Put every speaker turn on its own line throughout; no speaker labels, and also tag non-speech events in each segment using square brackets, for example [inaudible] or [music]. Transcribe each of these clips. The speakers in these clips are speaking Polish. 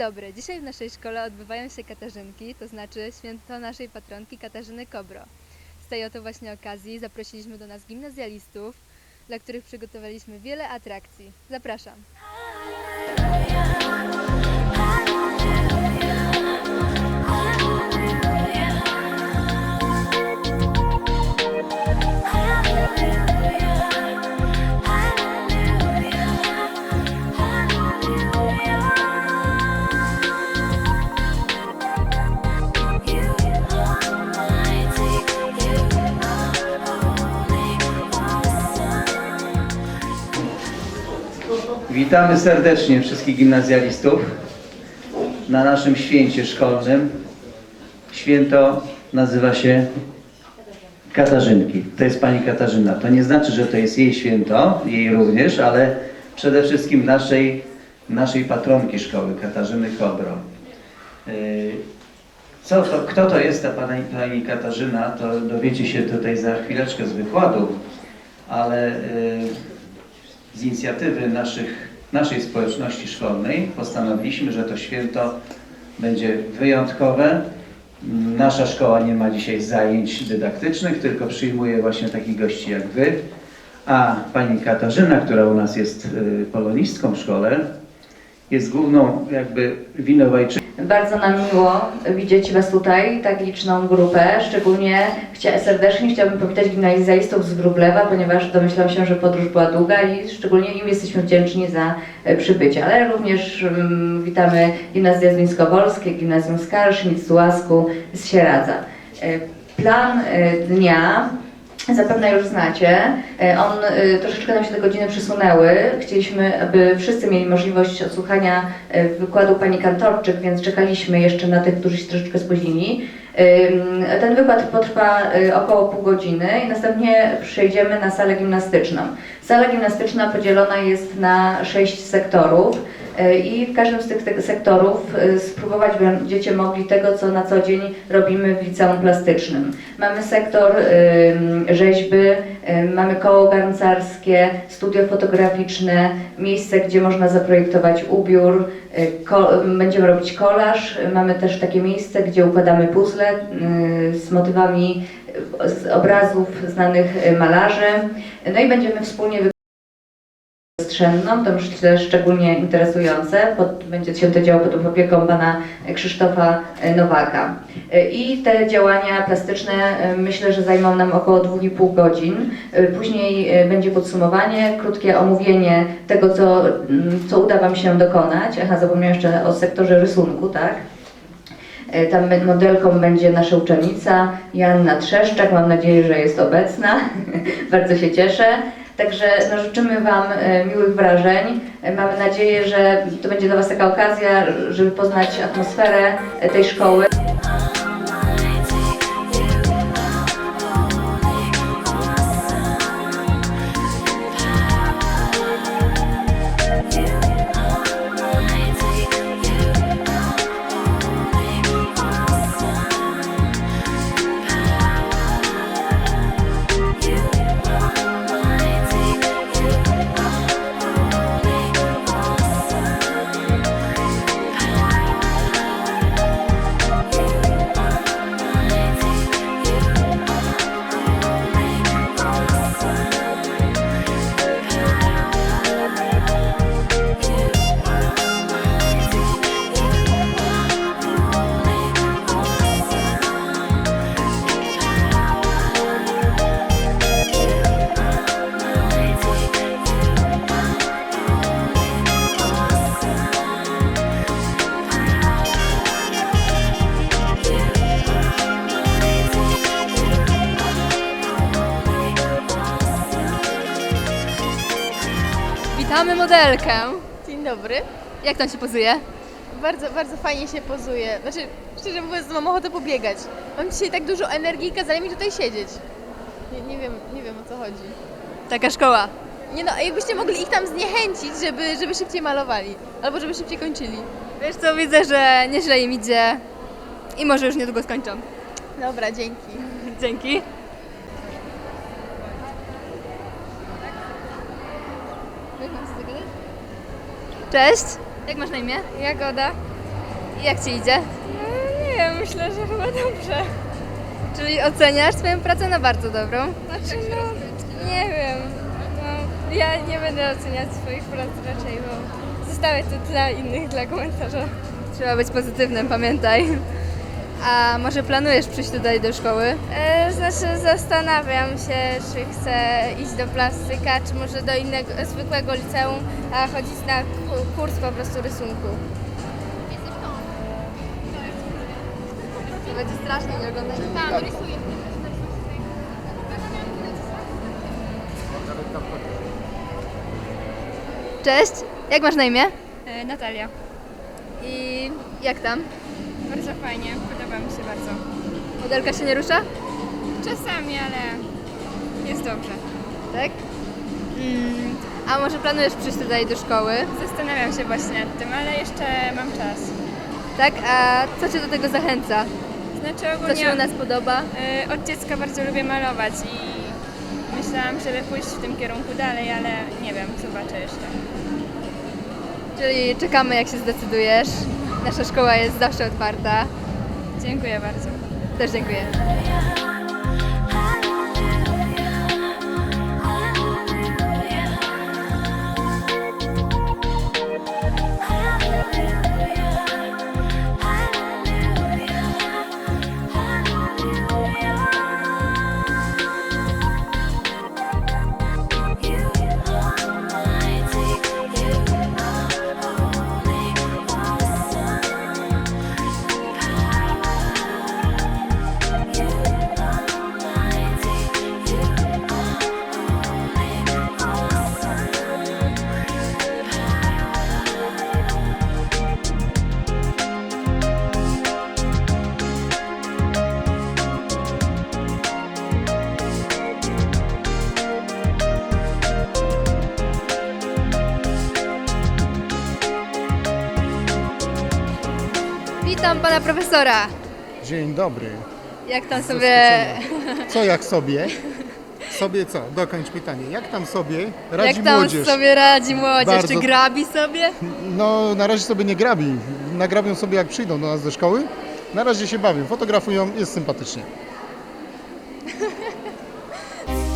Dobry. Dzisiaj w naszej szkole odbywają się Katarzynki, to znaczy święto naszej patronki Katarzyny Kobro. Z tej oto właśnie okazji zaprosiliśmy do nas gimnazjalistów, dla których przygotowaliśmy wiele atrakcji. Zapraszam.
Witamy serdecznie wszystkich gimnazjalistów na naszym święcie szkolnym. Święto nazywa się Katarzynki. To jest pani Katarzyna. To nie znaczy, że to jest jej święto, jej również, ale przede wszystkim naszej, naszej patronki szkoły, Katarzyny Kobro. Yy, Co to, kto to jest ta pani, pani Katarzyna, to dowiecie się tutaj za chwileczkę z wykładu, ale yy, z inicjatywy naszych, naszej społeczności szkolnej postanowiliśmy, że to święto będzie wyjątkowe. Nasza szkoła nie ma dzisiaj zajęć dydaktycznych, tylko przyjmuje właśnie takich gości jak Wy. A pani Katarzyna, która u nas jest y, polonistką w szkole, jest główną jakby winowajczynią
Bardzo nam miło widzieć Was tutaj, tak liczną grupę. Szczególnie chcia, serdecznie chciałabym powitać gimnazjalistów z Wróblewa, ponieważ domyślam się, że podróż była długa i szczególnie im jesteśmy wdzięczni za e, przybycie. Ale również mm, witamy gimnazjum z Karsznic, z Łasku, z Sieradza. E, Plan e, dnia Zapewne już znacie. E, On e, troszeczkę nam się te godziny przesunęły. Chcieliśmy, aby wszyscy mieli możliwość odsłuchania e, wykładu pani kantorczyk, więc czekaliśmy jeszcze na tych, którzy się troszeczkę spóźnili. Ten wykład potrwa około pół godziny i następnie przejdziemy na salę gimnastyczną. Sala gimnastyczna podzielona jest na sześć sektorów. E, I w każdym z tych sektorów e, spróbować będziecie mogli tego, co na co dzień robimy w liceum plastycznym. Mamy sektor ym, rzeźby, mamy koło garncarskie, studio fotograficzne, miejsce, gdzie można zaprojektować ubiór, będziemy robić kolaż, mamy też takie miejsce, gdzie układamy puzzle z motywami z obrazów znanych malarzy. No i będziemy wspólnie przestrzenną, to myślę szczególnie interesujące. Pod, będzie się to działo pod opieką pana Krzysztofa e, Nowaka. E, I te działania plastyczne e, myślę, że zajmą nam około 2,5 godzin. Później będzie podsumowanie, krótkie omówienie tego, co, mm, co uda Wam się dokonać. Aha, zapomniałam jeszcze o sektorze rysunku, tak? Tam modelką będzie nasza uczennica Joanna Trzeszczak. Mam nadzieję, że jest obecna. [laughs] Bardzo się cieszę. Także no, życzymy Wam e, miłych wrażeń. E, Mamy nadzieję, że to będzie dla Was taka okazja, żeby poznać atmosferę e, tej szkoły.
Modelkę.
Dzień dobry.
Jak tam się pozuje?
Bardzo, bardzo fajnie się pozuje. Znaczy, szczerze mówiąc, mam ochotę pobiegać. Mam dzisiaj tak dużo energii i kazali mi tutaj siedzieć. Nie, nie wiem, nie wiem o co chodzi.
Taka szkoła.
Nie no, jakbyście mogli ich tam zniechęcić, żeby, żeby szybciej malowali. Albo żeby szybciej kończyli.
Wiesz co, widzę, że nieźle im idzie i może już niedługo skończą.
Dobra, dzięki.
Dzięki. Cześć. Jak masz na imię?
Jagoda.
Jak Ci idzie?
No, nie wiem, myślę, że chyba dobrze.
Czyli oceniasz swoją pracę na bardzo dobrą?
Znaczy, no, nie wiem. No, ja nie będę oceniać swoich prac raczej, bo zostawię to dla innych, dla komentarza.
Trzeba być pozytywnym, pamiętaj. A może planujesz przyjść tutaj do szkoły?
E, znaczy, zastanawiam się, czy chcę iść do plastyka, czy może do innego, zwykłego liceum, a chodzić na ku- kurs po prostu rysunku.
To będzie strasznie, nie oglądać. Cześć, jak masz na imię?
E, Natalia.
I jak tam?
Bardzo fajnie, podoba mi się bardzo.
Modelka się nie rusza?
Czasami, ale jest dobrze.
Tak? Mm, a może planujesz przyjść tutaj do szkoły?
Zastanawiam się właśnie nad tym, ale jeszcze mam czas.
Tak? A co Cię do tego zachęca?
Znaczy
Co
ogólnie
Ci u nas podoba?
y, od dziecka bardzo lubię malować i myślałam, żeby pójść w tym kierunku dalej, ale nie wiem, zobaczę jeszcze.
Czyli czekamy jak się zdecydujesz. Nasza szkoła jest zawsze otwarta.
Dziękuję bardzo.
Też dziękuję. Witam pana profesora.
Dzień dobry.
Jak tam sobie,
Co jak sobie? Sobie co? Dokończ pytanie. Jak tam sobie radzi
jak tam
młodzież?
sobie radzi młodzież?
Bardzo-
Czy grabi sobie?
No na razie sobie nie grabi. Nagrabią sobie jak przyjdą do nas do szkoły. Na razie się bawią, fotografują, jest sympatycznie.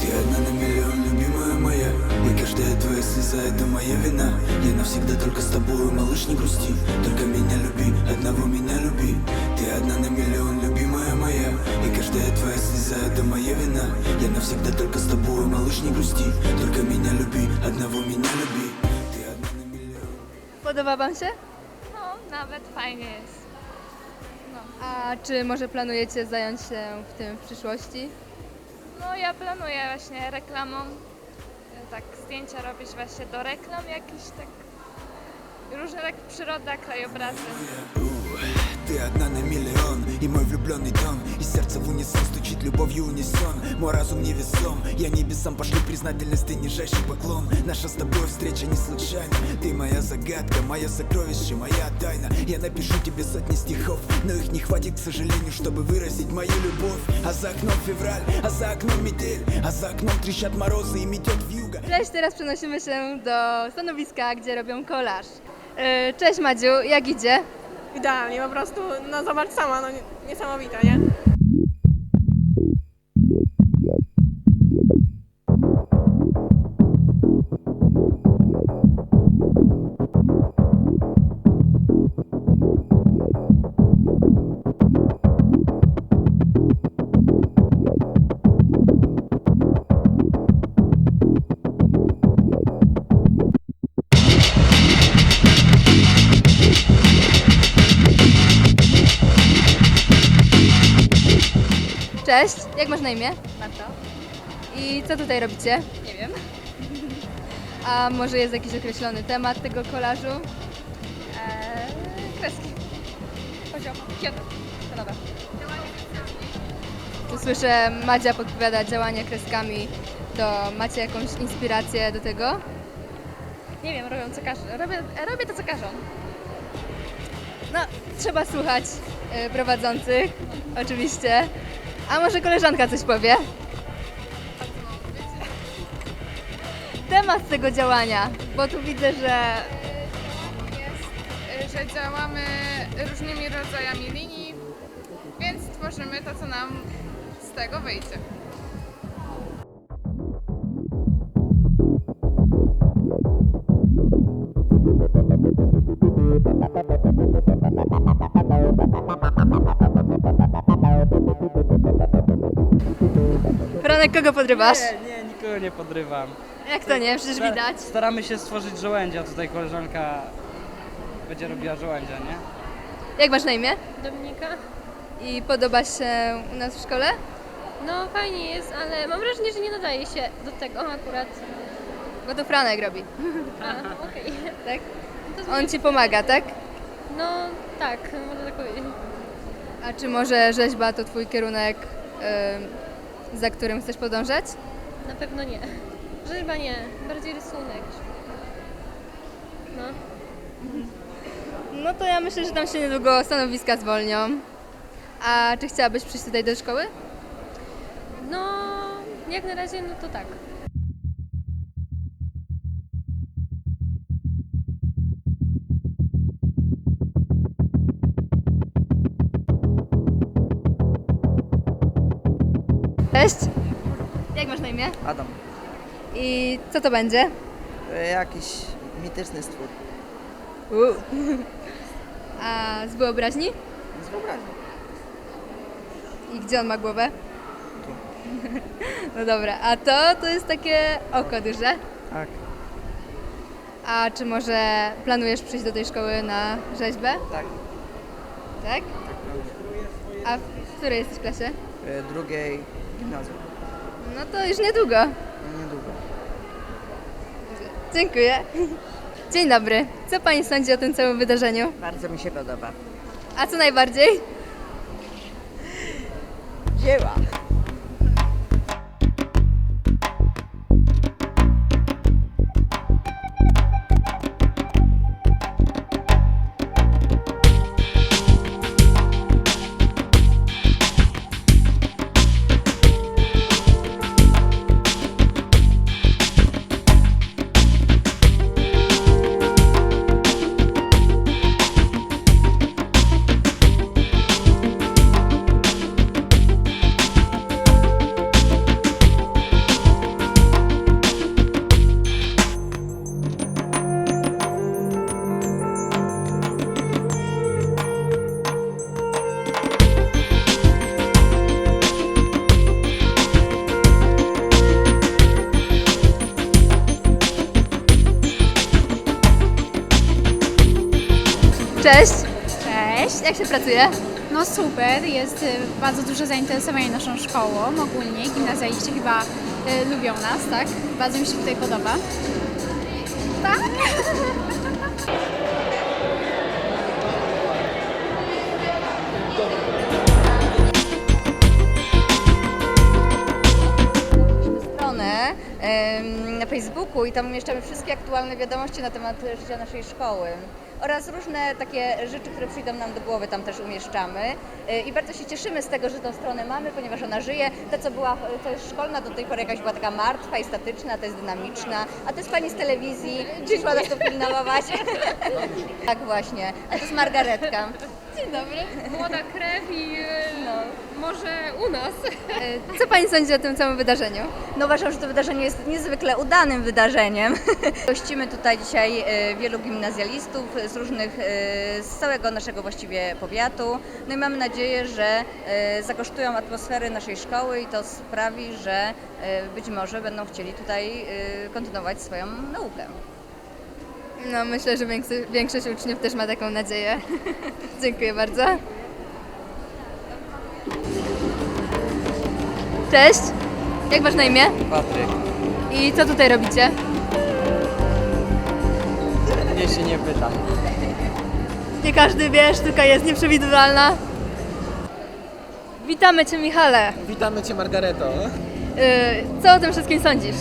Ты одна на миллион, любимая моя И каждая твоя слеза это моя вина Я навсегда только с тобой, малыш, не грусти Только меня люби, одного меня люби Ты одна на миллион, любимая моя И каждая твоя слеза это моя вина Я навсегда только с тобой, малыш, не грусти Только меня люби, одного меня люби Ты одна на миллион
Podoba wam się?
No, nawet fajnie jest.
A czy może planujecie zająć się w tym w przyszłości?
No ja planuję właśnie reklamą, e, tak zdjęcia robić właśnie do reklam jakichś tak, różne tak przyroda, krajobrazy.
Ты одна на миллион И мой влюбленный дом И сердце в унисон стучит любовью унисон Мой разум невесом Я небесам пошлю признательность Ты нижайший поклон Наша с тобой встреча не случайна Ты моя загадка, моя сокровище, моя тайна Я напишу тебе сотни стихов Но их не хватит, к сожалению, чтобы выразить мою любовь А за окном февраль, а за окном метель А за окном трещат морозы и метет вьюга
Cześć, teraz przenosimy się do stanowiska, gdzie robią kolaż. Yy, Cześć Madziu, jak idzie?
Idealnie, po prostu, no zobacz sama, no nie- niesamowite, nie?
Cześć, jak masz na imię?
Marta?
I co tutaj robicie?
Nie wiem.
A może jest jakiś określony temat tego kolażu?
Eee, kreski. Poziom. Kyoto. Kanada.
Tu słyszę, Madzia podpowiada działanie kreskami. To macie jakąś inspirację do tego?
Nie wiem, robią co każą. Robię, robię to co każą.
No, trzeba słuchać y, prowadzących, oczywiście. A może koleżanka coś powie? Temat tego działania, bo tu widzę, że
jest,
że działamy różnymi rodzajami linii, więc tworzymy to, co nam z tego wyjdzie.
Franek, kogo podrywasz?
Nie, nie, nikogo nie podrywam.
Jak to nie? Przecież
Sta-
widać.
Staramy się stworzyć żołędzia. Tutaj koleżanka będzie robiła żołędzia, nie?
Jak masz na imię?
Dominika?
I podoba się u nas w szkole?
No fajnie jest, ale mam wrażenie, że nie nadaje się do tego akurat.
Bo to Franek robi,
A, okej. [laughs]
tak?
To
On ci pomaga, tak?
No tak, można tak powiedzieć.
A czy może rzeźba to twój kierunek, za którym chcesz podążać?
Na pewno nie. Rzeźba nie, bardziej rysunek. No.
No to ja myślę, że tam się niedługo stanowiska zwolnią. A czy chciałabyś przyjść tutaj do szkoły?
No, jak na razie, no to tak.
Jak masz na imię?
Adam.
I co to będzie?
E, Jakiś mityczny stwór.
U. [laughs] A z wyobraźni?
Z wyobraźni.
I gdzie on ma głowę? [laughs] No dobra, a to to jest takie oko duże.
Tak.
A czy może planujesz przyjść do tej szkoły na rzeźbę?
Tak.
Tak? A w której jesteś klasie?
E, Drugiej gimnazjum.
No to już niedługo.
Niedługo.
Dziękuję. Dzień dobry. Co Pani sądzi o tym całym wydarzeniu?
Bardzo mi się podoba.
A co najbardziej?
Dzieła.
Cześć.
Cześć.
Jak się pracuje?
No super, jest y, bardzo duże zainteresowanie naszą szkołą ogólnie. Gimnazjaliści chyba y, lubią nas, tak? Bardzo mi się tutaj podoba. Tak? [laughs]
na Facebooku i tam umieszczamy wszystkie aktualne wiadomości na temat życia naszej szkoły. Oraz różne takie rzeczy, które przyjdą nam do głowy, tam też umieszczamy. E, I bardzo się cieszymy z tego, że tą stronę mamy, ponieważ ona żyje. Ta, co była, to jest szkolna, do tej pory jakaś była taka martwa i statyczna, to jest dynamiczna. A to jest pani z telewizji, przyszła nas tu pilnować. [laughs] tak właśnie. A to jest Margaretka.
Dzień dobry.
Młoda krew i
No.
może u nas.
E, Co Pani sądzi o tym całym wydarzeniu?
No uważam, że to wydarzenie jest niezwykle udanym wydarzeniem. [laughs] Gościmy tutaj dzisiaj e, wielu gimnazjalistów z różnych, e, z całego naszego właściwie powiatu. No i mamy nadzieję, że e, zakosztują atmosfery naszej szkoły i to sprawi, że e, być może będą chcieli tutaj e, kontynuować swoją naukę.
No myślę, że większość, większość uczniów też ma taką nadzieję. [laughs] Dziękuję bardzo. Cześć. Jak masz na imię?
Patryk.
I co tutaj robicie?
Mnie się nie pyta.
Nie każdy wie, sztuka jest nieprzewidywalna. Witamy Cię Michale.
Witamy Cię Margareto.
Y, Co o tym wszystkim sądzisz?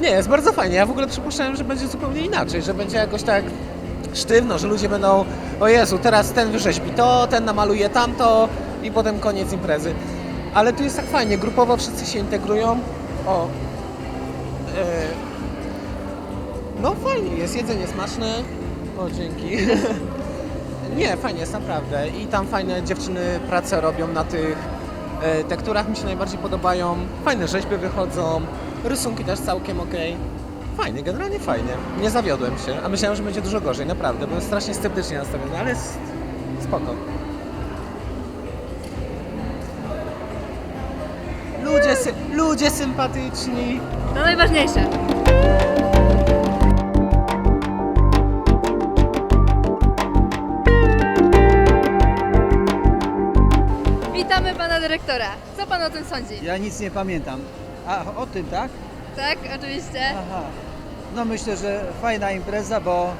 Nie, jest bardzo fajnie. Ja w ogóle przypuszczałem, że będzie zupełnie inaczej, że będzie jakoś tak sztywno, że ludzie będą, o Jezu, teraz ten wyrzeźbi to, ten namaluje tamto i potem koniec imprezy. Ale tu jest tak fajnie, grupowo wszyscy się integrują. O. E, no fajnie, jest jedzenie smaczne. O, dzięki. [laughs] Nie, fajnie jest naprawdę. I tam fajne dziewczyny pracę robią na tych e, tekturach, mi się najbardziej podobają. Fajne rzeźby wychodzą, rysunki też całkiem ok. Fajnie, generalnie fajnie. Nie zawiodłem się, a myślałem, że będzie dużo gorzej, naprawdę. Byłem strasznie sceptycznie nastawiony, ale jest spoko. Ludzie, sy- ludzie sympatyczni.
To najważniejsze. Witamy pana dyrektora. Co pan o tym sądzi?
Ja nic nie pamiętam. A o tym, tak?
Tak, oczywiście.
Aha. No myślę, że fajna impreza, bo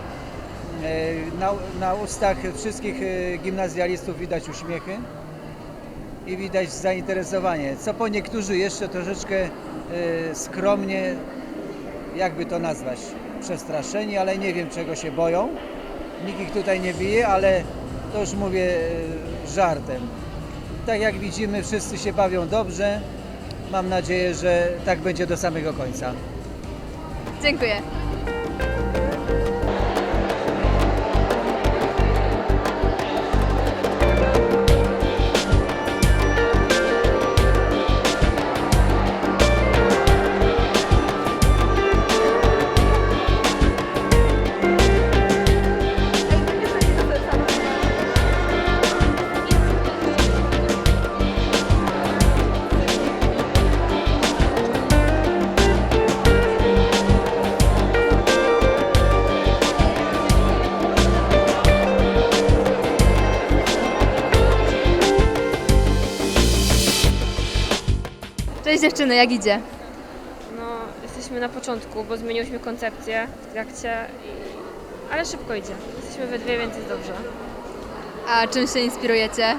e, na, na ustach wszystkich e, gimnazjalistów widać uśmiechy i widać zainteresowanie. Co po niektórzy jeszcze troszeczkę e, skromnie, jakby to nazwać, przestraszeni, ale nie wiem czego się boją. Nikt ich tutaj nie bije, ale to już mówię żartem. Tak jak widzimy, wszyscy się bawią dobrze. Mam nadzieję, że tak będzie do samego końca.
Dziękuję. Cześć dziewczyny, jak idzie?
No, jesteśmy na początku, bo zmieniłyśmy koncepcję w trakcie, i... ale szybko idzie. Jesteśmy we dwie, więc jest dobrze.
A czym się inspirujecie?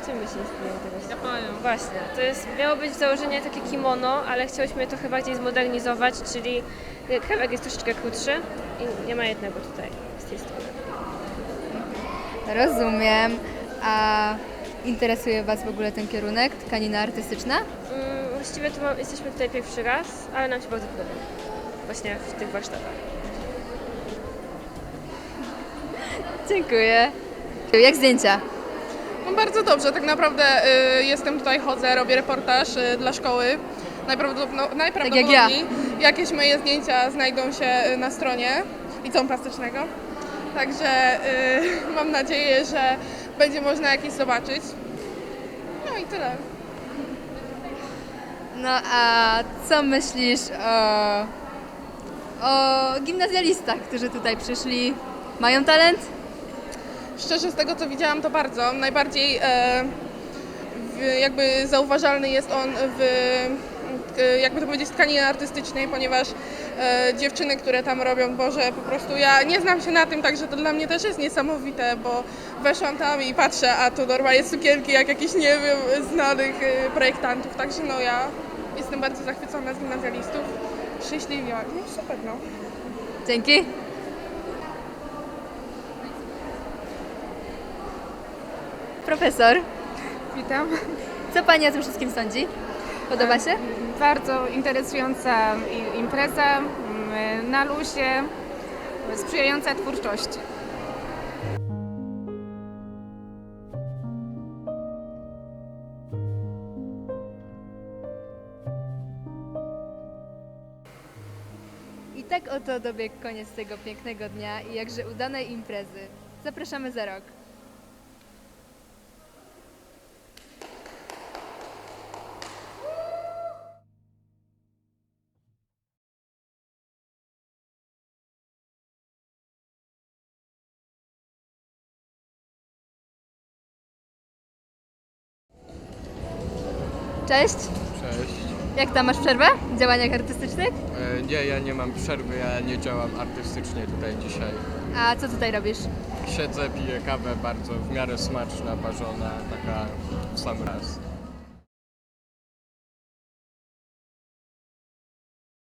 Z czym my się inspirujemy tego? Japonią. Właśnie, to jest, miało być założenie takie kimono, ale chciałyśmy je trochę bardziej zmodernizować, czyli kawałek jest troszeczkę krótszy i nie ma jednego tutaj z tej strony.
Rozumiem. A interesuje Was w ogóle ten kierunek, tkanina artystyczna?
Mm, właściwie to jesteśmy tutaj pierwszy raz, ale nam się bardzo podoba. Właśnie w tych warsztatach. [laughs]
Dziękuję. Jak zdjęcia?
No bardzo dobrze, tak naprawdę y, jestem tutaj, chodzę, robię reportaż y, dla szkoły. Najprawdopodobniej, najprawdopodobniej jakieś moje zdjęcia znajdą się y, na stronie liceum plastycznego. Także y, [laughs] mam nadzieję, że będzie można jakieś zobaczyć. No i tyle.
No a co myślisz o, o gimnazjalistach, którzy tutaj przyszli? Mają talent?
Szczerze z tego co widziałam to bardzo. Najbardziej e, w, jakby zauważalny jest on w jakby to powiedzieć tkaninie artystycznej, ponieważ e, dziewczyny, które tam robią, Boże, po prostu ja nie znam się na tym, także to dla mnie też jest niesamowite, bo weszłam tam i patrzę, a to normalnie sukienki jak jakichś, nie wiem, znanych e, projektantów, także no ja jestem bardzo zachwycona z gimnazjalistów, szczęśliwa, no super no.
Dzięki. Profesor,
Witam.
co Pani o tym wszystkim sądzi? Podoba się?
Bardzo interesująca impreza, na luzie, sprzyjająca twórczości.
I tak oto dobiegł koniec tego pięknego dnia i jakże udanej imprezy. Zapraszamy za rok. Cześć,
Cześć.
jak tam masz przerwę w działaniach artystycznych?
E, nie, ja nie mam przerwy, ja nie działam artystycznie tutaj dzisiaj.
A co tutaj robisz?
Siedzę, piję kawę bardzo w miarę smaczna, parzona, taka w sam raz.